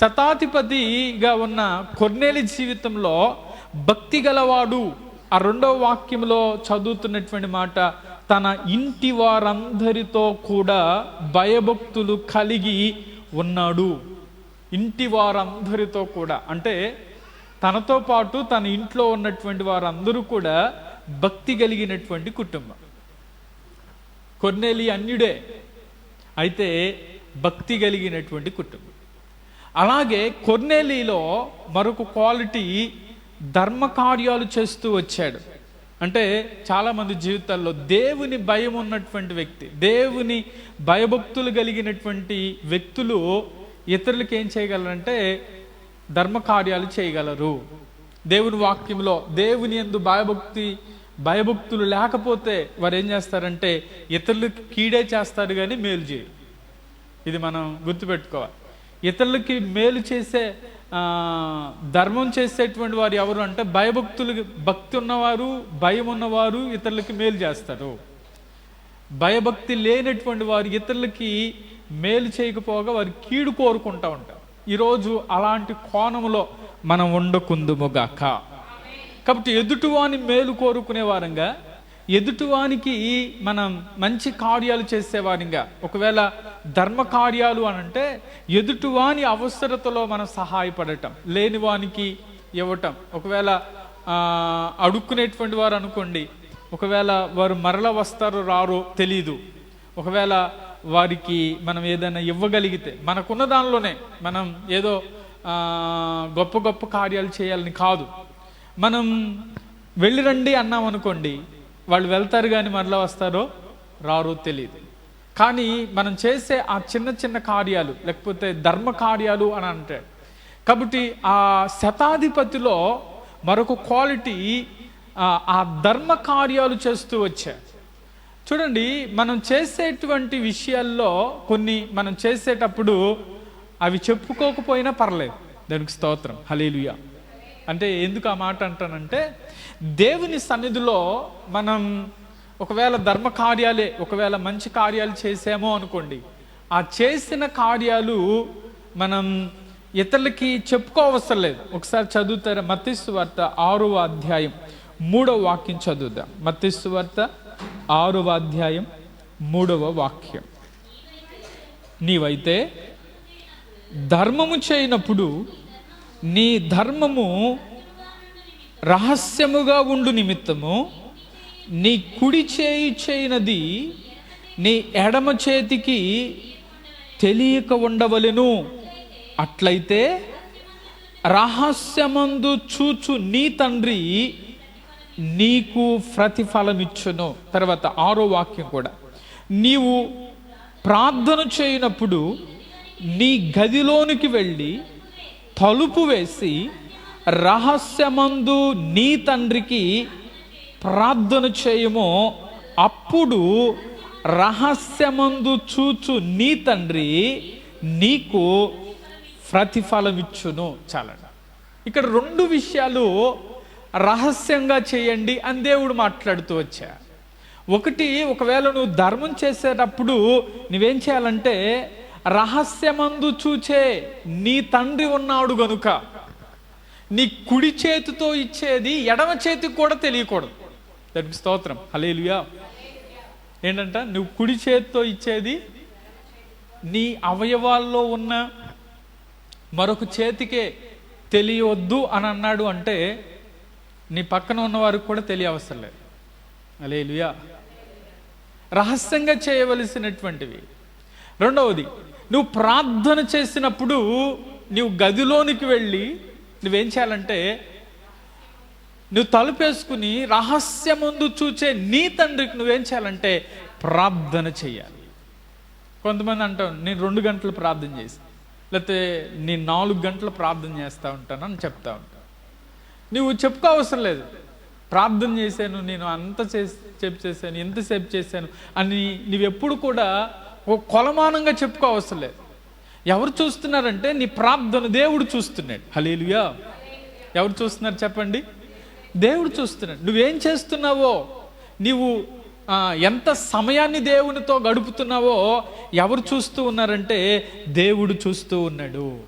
శతాధిపతిగా ఉన్న కొర్నేలి జీవితంలో భక్తి గలవాడు ఆ రెండవ వాక్యంలో చదువుతున్నటువంటి మాట తన ఇంటి వారందరితో కూడా భయభక్తులు కలిగి ఉన్నాడు. ఇంటి వారందరితో కూడా. అంటే తనతో పాటు తన ఇంట్లో ఉన్నటువంటి వారందరూ కూడా భక్తి కలిగినటువంటి కుటుంబం. కొన్నేలి అన్యుడే. అయితే భక్తి కలిగినటువంటి కుటుంబం. అలాగే కొర్నేలీలో మరొక క్వాలిటీ ధర్మ కార్యాలు చేస్తూ వచ్చాడు. అంటే చాలామంది జీవితాల్లో దేవుని భయం ఉన్నటువంటి వ్యక్తి దేవుని భయభక్తులు కలిగినటువంటి వ్యక్తులు ఇతరులకి ఏం చేయగలరంటే ధర్మ కార్యాలు చేయగలరు. దేవుని వాక్యంలో దేవుని ఎందు భయభక్తి భయభక్తులు లేకపోతే వారు ఏం చేస్తారంటే ఇతరులకు కీడే చేస్తారు కానీ మేలు చేయరు. ఇది మనం గుర్తుపెట్టుకోవాలి. ఇతరులకి మేలు చేసే ధర్మం చేసేటువంటి వారు ఎవరు అంటే భయభక్తులు భక్తి ఉన్నవారు భయం ఉన్నవారు ఇతరులకి మేలు చేస్తారు. భయభక్తి లేనటువంటి వారు ఇతరులకి మేలు చేయకపోగా వారు కీడు కోరుకుంటూ ఉంటారు. ఈరోజు అలాంటి కోణంలో మనం ఉండకుందుముగాక. కాబట్టి ఎదుటివాని మేలు కోరుకునే వారంగా ఎదుటివానికి మనం మంచి కార్యాలు చేసేవారిగా ఒకవేళ ధర్మ కార్యాలు అని అంటే ఎదుటివాని అవసరతలో మనం సహాయపడటం లేనివానికి ఇవ్వటం. ఒకవేళ అడుక్కునేటువంటి వారు అనుకోండి ఒకవేళ వారు మరల వస్తారో రారో తెలీదు. ఒకవేళ వారికి మనం ఏదైనా ఇవ్వగలిగితే మనకున్న దానిలోనే మనం ఏదో గొప్ప గొప్ప కార్యాలు చేయాలని కాదు. మనం వెళ్ళి రండి అన్నాం అనుకోండి వాళ్ళు వెళ్తారు కానీ మరలా వస్తారో రారో తెలియదు కానీ మనం చేసే ఆ చిన్న చిన్న కార్యాలు లేకపోతే ధర్మ కార్యాలు అని అంటే కాబట్టి ఆ శతాధిపతిలో మరొక క్వాలిటీ ఆ, ధర్మ కార్యాలు చేస్తూ వచ్చాయి చూడండి మనం చేసేటువంటి విషయాల్లో కొన్ని మనం చేసేటప్పుడు అవి చెప్పుకోకపోయినా పర్లేదు. దానికి స్తోత్రం. హలేలుయా అంటే ఎందుకు ఆ మాట అంటానంటే దేవుని సన్నిధిలో మనం ఒకవేళ ధర్మ కార్యాలే ఒకవేళ మంచి కార్యాలు చేసామో అనుకోండి ఆ చేసిన కార్యాలు మనం ఇతరులకి చెప్పుకోవసరం లేదు. ఒకసారి చదువుతారా? మత్స్సు వార్త ఆరవ అధ్యాయం మూడవ వాక్యం చదువుదాం. మత్స్సు వార్త ఆరవ అధ్యాయం మూడవ వాక్యం. నీవైతే ధర్మము చేయనప్పుడు నీ ధర్మము రహస్యముగా ఉండు నిమిత్తము నీ కుడి చేయి చేయనది నీ ఎడమ చేతికి తెలియక ఉండవలెను. అట్లయితే రహస్యమందు చూచు నీ తండ్రి నీకు ప్రతిఫలమిచ్చును. తర్వాత ఆరో వాక్యం కూడా. నీవు ప్రార్థన చేయనప్పుడు నీ గదిలోనికి వెళ్ళి తలుపు వేసి రహస్యమందు నీ తండ్రికి ప్రార్థన చేయము అప్పుడు రహస్యమందు చూచు నీ తండ్రి నీకు ప్రతిఫలమిచ్చును. చాలండి. ఇక్కడ రెండు విషయాలు రహస్యంగా చేయండి అని దేవుడు మాట్లాడుతూ వచ్చా. ఒకటి ఒకవేళ నువ్వు ధర్మం చేసేటప్పుడు నువ్వేం చేయాలంటే రహస్యమందు చూచే నీ తండ్రి ఉన్నాడు గనుక నీ కుడి చేతితో ఇచ్చేది ఎడమ చేతికి కూడా తెలియకూడదు. దానికి స్తోత్రం. హలేలుయా ఏంటంట? నువ్వు కుడి చేతితో ఇచ్చేది నీ అవయవాల్లో ఉన్న మరొక చేతికే తెలియవద్దు అని అన్నాడు అంటే నీ పక్కన ఉన్న వారికి కూడా తెలియవసరం లేదు. అలేలుయా రహస్యంగా చేయవలసినటువంటివి. రెండవది నువ్వు ప్రార్థన చేసినప్పుడు నువ్వు గదిలోనికి వెళ్ళి నువ్వేం చేయాలంటే నువ్వు తలుపేసుకుని రహస్యముందు చూచే నీ తండ్రికి నువ్వేం చేయాలంటే ప్రార్థన చేయాలి. కొంతమంది అంటావు నేను రెండు గంటలు ప్రార్థన చేసి లేకపోతే నేను నాలుగు గంటలు ప్రార్థన చేస్తూ ఉంటాను అని చెప్తా ఉంటాను నువ్వు చెప్పుకో అవసరం లేదు. ప్రార్థన చేశాను నేను అంత చేసి చెప్పు చేశాను ఎంతసేపు చేశాను అని నువ్వెప్పుడు కూడా ఒక కొలమానంగా చెప్పుకోవసరం లేదు. ఎవరు చూస్తున్నారంటే నీ ప్రార్థన దేవుడు చూస్తున్నాడు. హలేలుయా ఎవరు చూస్తున్నారు చెప్పండి? దేవుడు చూస్తున్నాడు. నువ్వేం చేస్తున్నావో? నీవు ఎంత సమయాన్ని దేవునితో గడుపుతున్నావో ఎవరు చూస్తూ ఉన్నారంటే దేవుడు చూస్తూ ఉన్నాడు.